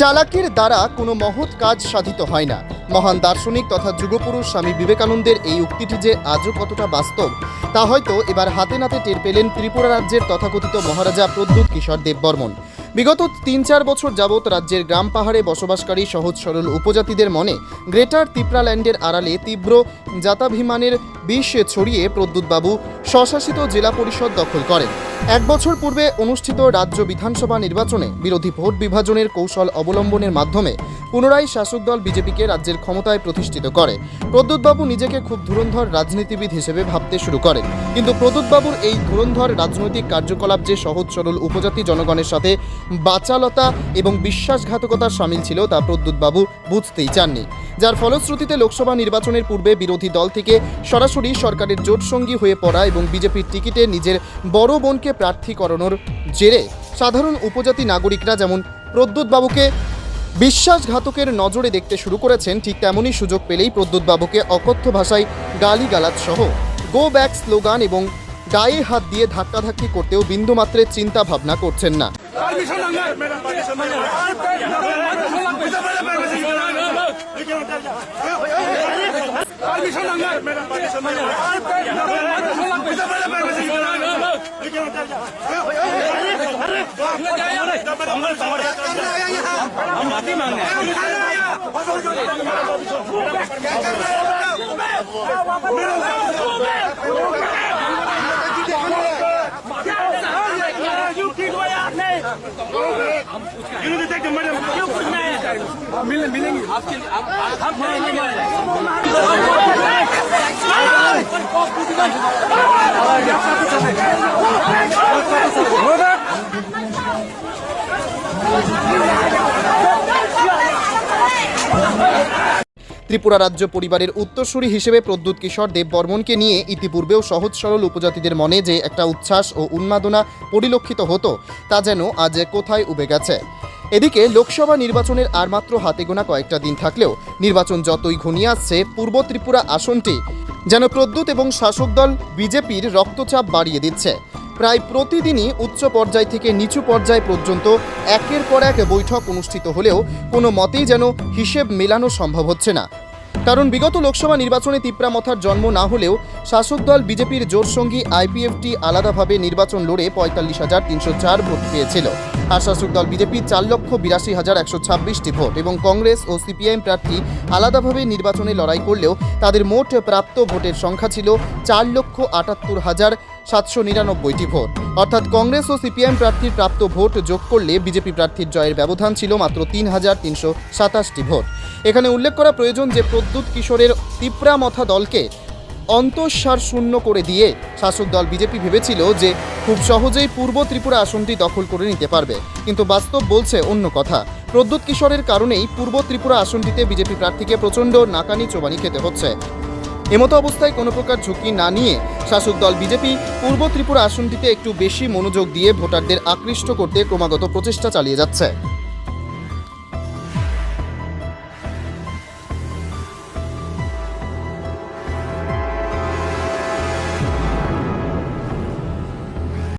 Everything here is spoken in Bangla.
চালাকির দ্বারা কোনো মহৎ কাজ সাধিত হয় না। মহান দার্শনিক তথা যুগপুরুষ স্বামী বিবেকানন্দের এই উক্তিটি যে আজও কতটা বাস্তব, তা হয়তো এবার হাতে নাতে টের পেলেন ত্রিপুরা রাজ্যের তথাকথিত মহারাজা প্রদ্যুৎ কিশোর দেববর্মন। বিগত তিন চার বছর যাবৎ রাজ্যের গ্রাম পাহাড়ে বসবাসকারী সহজ সরল উপজাতিদের মনে গ্রেটার তিপ্রাল্যান্ডের আড়ালে তীব্র জাতাভিমানের বিষ ছড়িয়ে প্রদ্যুৎবাবু স্বশাসিত জেলা পরিষদ দখল করেন। এক বছর পূর্বে অনুষ্ঠিত রাজ্য বিধানসভা নির্বাচনে বিরোধী ভোট বিভাজনের কৌশল অবলম্বনের মাধ্যমে পুনরায় শাসক দল বিজেপিকে রাজ্যের ক্ষমতায় প্রতিষ্ঠিত করে। প্রদ্যুৎবাবু নিজেকে খুব ধুরন্ধর রাজনীতিবিদ হিসেবে ভাবতে শুরু করেন। কিন্তু প্রদ্যুৎবাবুর এই ধুরন্ধর রাজনৈতিক কার্যকলাপ যে সহজ সরল উপজাতি জনগণের সাথে বাচালতা এবং বিশ্বাসঘাতকতার সামিল ছিল তা প্রদ্যুৎবাবু বুঝতেই চাননি। যার ফলশ্রুতিতে লোকসভা নির্বাচনের পূর্বে বিরোধী দল থেকে সরাসরি সরকারের জোটসঙ্গী হয়ে পড়া এবং বিজেপির টিকিটে নিজের বড় বোনকে প্রার্থী করানোর জেরে সাধারণ উপজাতি নাগরিকরা যেমন প্রদ্যুৎবাবুকে বিশ্বাসঘাতকের নজরে দেখতে শুরু করেছেন, ঠিক তেমনই সুযোগ পেলেই প্রদ্যুৎবাবুকে অকথ্য ভাষায় গালিগালাজ সহ গো ব্যাক স্লোগান এবং গায়ে হাত দিয়ে ধাক্কাধাক্কি করতেও বিন্দুমাত্রের চিন্তা ভাবনা করছেন না। संभल संभल हम माफ़ी मांग रहे हैं You need to take the money. मिल मिलेंगे आपके लिए आप हम मिलेंगे ত্রিপুরা রাজ্য পরিবারের উত্তরসূরি হিসেবে প্রদ্যুৎ কিশোর দেববর্মনকে নিয়ে ইতিপূর্বেও সহজ সরল উপজাতিদের মনে যে একটা উচ্ছ্বাস ও উন্মাদনা পরিলক্ষিত হতো তা যেন আজ কোথায় উবে গেছে এদিকে লোকসভা নির্বাচনের আর মাত্র হাতে গোনা কয়েকটা দিন থাকলেও নির্বাচন যতই ঘনিয়ে আসছে, পূর্ব ত্রিপুরা আসনটি যেন প্রদ্যুৎ এবং শাসক দল বিজেপির রক্তচাপ বাড়িয়ে দিচ্ছে। প্রায় প্রতিদিনই উচ্চ পর্যায় থেকে নিচু পর্যায় পর্যন্ত একের পর এক বৈঠক অনুষ্ঠিত হলেও কোনো মতেই যেন হিসেব মেলানো সম্ভব হচ্ছে না। কারণ বিগত লোকসভা নির্বাচনে তিপ্রামথার জন্ম না হলেও শাসক দল বিজেপির জোরসঙ্গী আইপিএফটি আলাদাভাবে নির্বাচন লড়ে পঁয়তাল্লিশ হাজার তিনশো চার ভোট পেয়েছিল। আর শাসক দল বিজেপি চার লক্ষ বিরাশি হাজার একশো ছাব্বিশটি ভোট এবং কংগ্রেস ও সিপিআইএম প্রার্থী আলাদাভাবে নির্বাচনে লড়াই করলেও তাদের মোট প্রাপ্ত ভোটের সংখ্যা ছিল চার লক্ষ আটাত্তর হাজার সাতশো নিরানব্বইটি ভোট। অর্থাৎ কংগ্রেস ও সিপিএম প্রার্থীর প্রাপ্ত ভোট যোগ করলে বিজেপি প্রার্থীর জয়ের ব্যবধান ছিল মাত্র তিন হাজার তিনশো সাতাশটি ভোট। এখানে উল্লেখ করা প্রয়োজন যে প্রদ্যুৎ কিশোরের তিপ্রামথা দলকে অন্তঃসার শূন্য করে দিয়ে শাসক দল বিজেপি ভেবেছিল যে খুব সহজেই পূর্ব ত্রিপুরা আসনটি দখল করে নিতে পারবে। কিন্তু বাস্তব বলছে অন্য কথা। প্রদ্যুৎ কিশোরের কারণেই পূর্ব ত্রিপুরা আসনটিতে বিজেপি প্রার্থীকে প্রচণ্ড নাকানি চোবানি খেতে হচ্ছে। এমতো অবস্থায় কোনো প্রকার ঝুঁকি না নিয়ে শাসক দল বিজেপি পূর্ব ত্রিপুরা আসনটিতে একটু বেশি মনোযোগ দিয়ে ভোটারদের আকৃষ্ট করতে ক্রমাগত প্রচেষ্টা চালিয়ে যাচ্ছে।